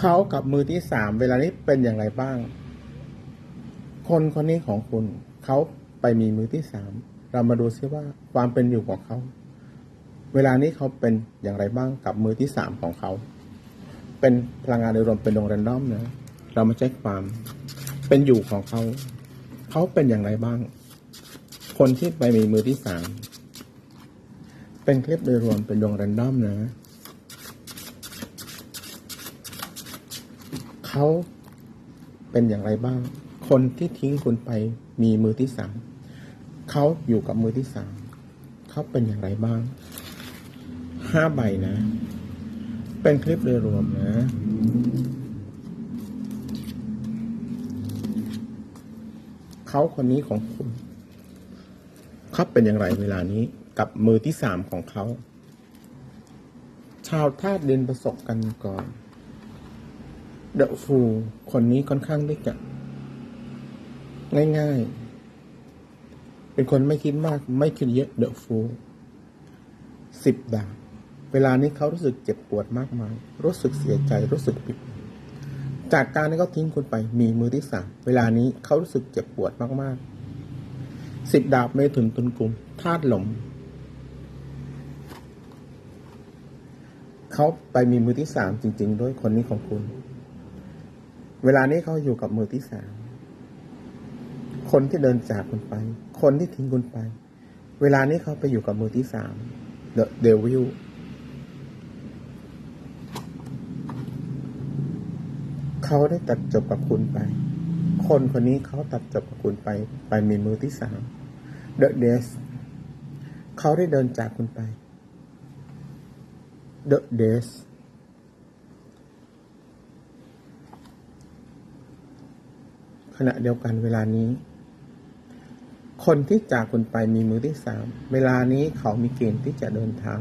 เขากับมือที่สามเวลานี้เป็นอย่างไรบ้าง คนคนนี้ของคุณ เขาไปมีมือที่สามเรามาดูซิว่าความเป็นอยู่ของเขา เวลานี้เขาเป็นอย่างไรบ้างกับมือที่สามของเขา เป็นพลังงานโดยรวมเป็นดวงแรนดอมนะเรามาเช็คความเป็นอยู่ของเขา เขาเป็นอย่างไรบ้าง คนที่ไปมีมือที่สามเป็นคลิปโดยรวมเป็นดวงแรนดอมนะ เขาเป็นอย่างไรบ้าง คนที่ทิ้งคุณไปมีมือที่สามเขาอยู่กับมือที่สามเขาเป็นอย่างไรบ้างห้าใบนะ เป็นคลิปโดยรวมนะ เขาคนนี้ของคุณเขาเป็นอย่างไรเวลานี้กับมือที่สามของเขา ชาวธาตุดินประสบกันก่อน เดอะฟูคนนี้ค่อนข้างที่จะง่าย ๆ เป็นคนไม่คิดมาก ไม่คิดเยอะเดอะฟูสิบดาบเวลานี้เขารู้สึกเจ็บปวดมากมาย รู้สึกเสียใจ รู้สึกผิด จากการที่เขาทิ้งคุณไป มีมือที่สามเวลานี้เขารู้สึกเจ็บปวดมากๆสิบดาบเมถุนตุนกลุ่มธาตุหลมเขาไปมีมือที่สามจริง ๆ ด้วยคนนี้ของคุณ เวลานี้เขาอยู่กับมือที่สามคนที่เดินจากคุณไป คนที่ทิ้งคุณไป เวลานี้เขาไปอยู่กับมือที่สาม The Devil เขาได้ตัดจบกับคุณไป คนคนนี้เขาตัดจบกับคุณไป ไปมีมือที่สาม The Death เขาได้เดินจากคุณไป The Death ขณะเดียวกันเวลานี้ คนที่จากคุณไปมีมือที่สามเวลานี้เขามีเกณฑ์ที่จะเดินทาง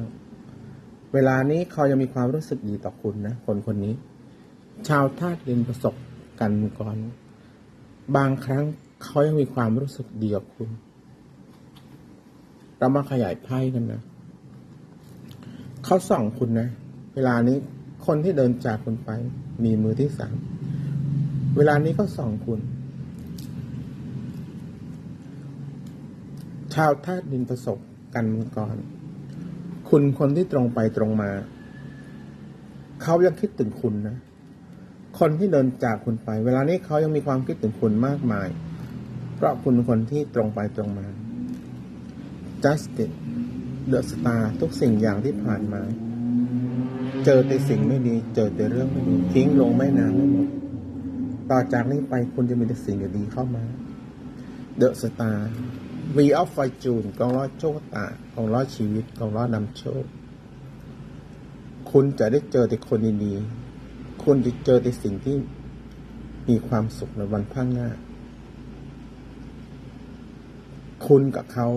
เวลานี้เขายังมีความรู้สึกดีต่อคุณนะคนคนนี้ ชาวธาตุดินประสบกันก่อน บางครั้งเขายังมีความรู้สึกดีกับคุณ เรามาขยายไพ่กันนะเขาส่องคุณนะ เวลานี้คนที่เดินจากคุณไป มีมือที่สามเวลานี้เขาส่องคุณ ชาวธาตุดินประสบกันก่อน คุณคนที่ตรงไปตรงมา เขายังคิดถึงคุณนะ คนที่เดินจากคุณไป เวลานี้เขายังมีความคิดถึงคุณมากมาย เพราะคุณคนที่ตรงไปตรงมา justice the star ทุกสิ่งอย่างที่ผ่านมา เจอแต่สิ่งไม่ดี เจอแต่เรื่องไม่ดี ทิ้งลงไม่นานไม่หมด ต่อจากนี้ไปคุณจะมีแต่สิ่งดีๆเข้ามา The Star V of Fortune กองร้อยโชคตากองร้อยชีวิตกองร้อยนำโชค คุณจะได้เจอแต่คนดีๆคุณจะเจอแต่สิ่งที่มีความสุขในวันข้างหน้า คุณกับเขา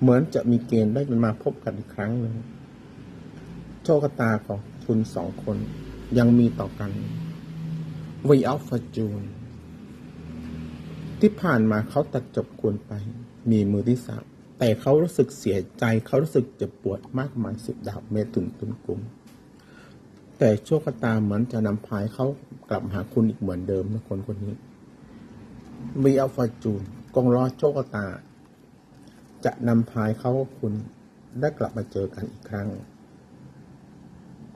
เหมือนจะมีเกณฑ์ได้มาพบกันอีกครั้งหนึ่งโชคตาของคุณสองคนยังมีต่อกัน V of Fortune ที่ผ่านมาเขาตัดจบคุณไป มีมือที่สามแต่เขารู้สึกเสียใจเขารู้สึกเจ็บปวดมากมายสิบดาบเมตุนตุนกลุ่มแต่โชคตาเหมือนจะนำพายเขากลับหาคุณอีกเหมือนเดิมนะคนคนนี้ V of Fortune กองล้อโชคตา จะนำพายเขาคุณได้กลับมาเจอกันอีกครั้ง